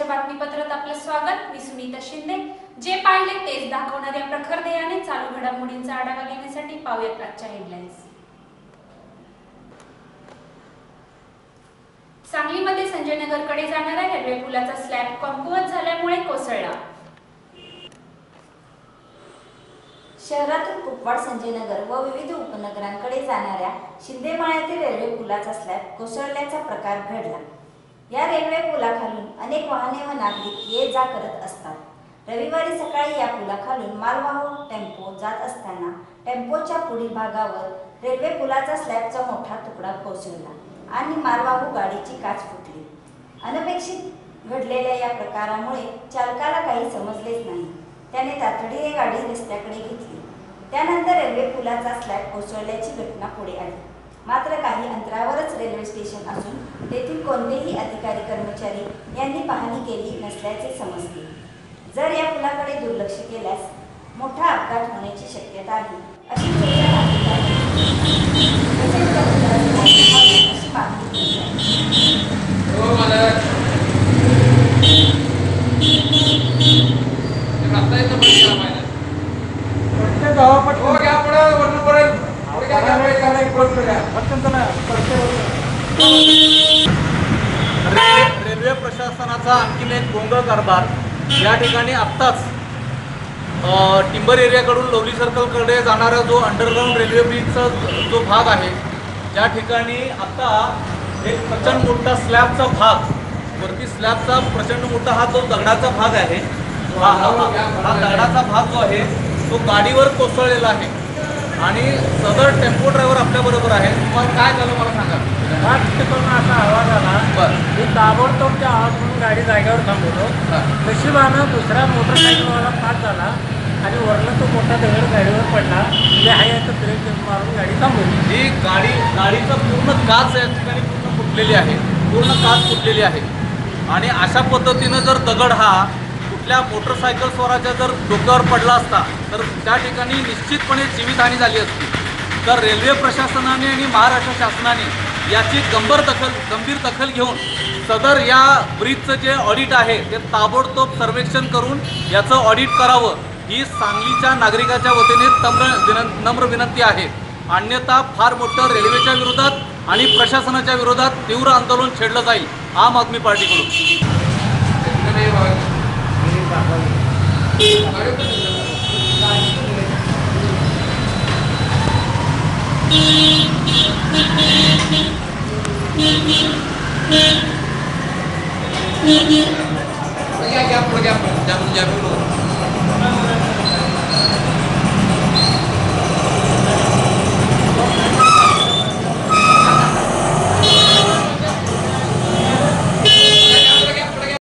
मीडियाच्या बातमीपत्रात आपलं स्वागत. मी सुनीता शिंदे. जे पाहिले तेच दाखवणाऱ्या प्रखर ध्येयाने चालू घडामोडींचा आढावा घेण्यासाठी पाहूयात आजच्या हेडलाईन्स सांगलीमध्ये संजय नगरकडे जाणारा रेल्वे पुलाचा स्लॅब कमकुवत झाल्यामुळे कोसळला. शहरातून कुपवाड संजयनगर व विविध उपनगरांकडे जाणाऱ्या शिंदेमाळ्यातील रेल्वे पुलाचा स्लॅब कोसळल्याचा प्रकार घडला. या रेल्वे पुलाखालून अनेक वाहने व नागरिक ये जा करत असतात. रविवारी सकाळी या पुलाखालून मालवाहू टेम्पो जात असताना टेम्पोच्या पुढील भागावर रेल्वे पुलाचा स्लॅबचा मोठा तुकडा कोसळला आणि मालवाहू गाडीची काच फुटली. अनपेक्षित घडलेल्या या प्रकारामुळे चालकाला काही समजलेच नाही. त्याने तातडीने गाडी रस्त्याकडे घेतली. त्यानंतर रेल्वे पुलाचा स्लॅब कोसळल्याची घटना पुढे आली. मात्र काही रेल्वे स्टेशन असून तेथील कोणतेही अधिकारी कर्मचारी यांनी पाहणी केली नसल्याचे समजते. जर या पुलाकडे दुर्लक्ष केल्यास मोठा अपघात होण्याची शक्यता आहे अशी चर्चा नागरिकांनी तसेच त्या पुलाला अशी मागणी केली आहे हो मालक रस्ता इथं बंद केला पाहिजे प्रत्येक गावापट हो घ्या पुढे वरनं पडेल पुढे घ्या घ्या पुढे घ्या पुढे घ्या रे- रेल्वे प्रशासनाचा आणखीन एक गोंगळ कारभार. या ठिकाणी आत्ताच टिंबर एरियाकडून लवली सर्कलकडे जाणारा जो अंडरग्राऊंड रेल्वे ब्रिजचा जो भाग आहे त्या ठिकाणी आत्ता एक प्रचंड मोठा स्लॅबचा भाग वरती स्लॅबचा प्रचंड मोठा हा जो दगडाचा भाग आहे हा हा- दगडाचा भाग जो आहे तो गाडीवर कोसळलेला आहे. आणि सदर टेम्पो ड्रायव्हर आपल्याबरोबर आहे. तुम्हाला काय झालं मला सांगा. हा तिकडून असा हवा झाला मी ताबडतोब त्या आवाज म्हणून गाडी जागेवर थांबवलो. नशिबानं दुसरा मोटरसायकलवाला पास झाला आणि वरनं तो मोठा दगड गाडीवर पडला. म्हणजे हाय आता ब्रेक मारून गाडी थांबवली. ही गाडी गाडीचा पूर्ण काच या ठिकाणी पूर्ण फुटलेली आहे. पूर्ण काच फुटलेली आहे. आणि अशा पद्धतीनं जर दगड हा कुठल्या मोटरसायकल स्वराच्या जर डोक्यावर पडला असता तर त्या ठिकाणी निश्चितपणे जीवितहानी झाली असती. तर रेल्वे प्रशासनाने आणि महाराष्ट्र शासनाने याची गंभीर दखल गंभीर दखल घेऊन सदर या ब्रिजचं जे ऑडिट आहे ते ताबडतोब सर्वेक्षण करून याचं ऑडिट करावं ही सांगलीच्या नागरिकाच्या वतीने तम्र विनं नम्र विनंती आहे. अन्यथा फार मोठं रेल्वेच्या विरोधात आणि प्रशासनाच्या विरोधात तीव्र आंदोलन छेडलं जाईल आम आदमी पार्टीकडून. इथं नाही बघा. गाडी कुठे आहे? पुढे घ्या घ्या पुढे घ्या पुढे. जाम- जाम-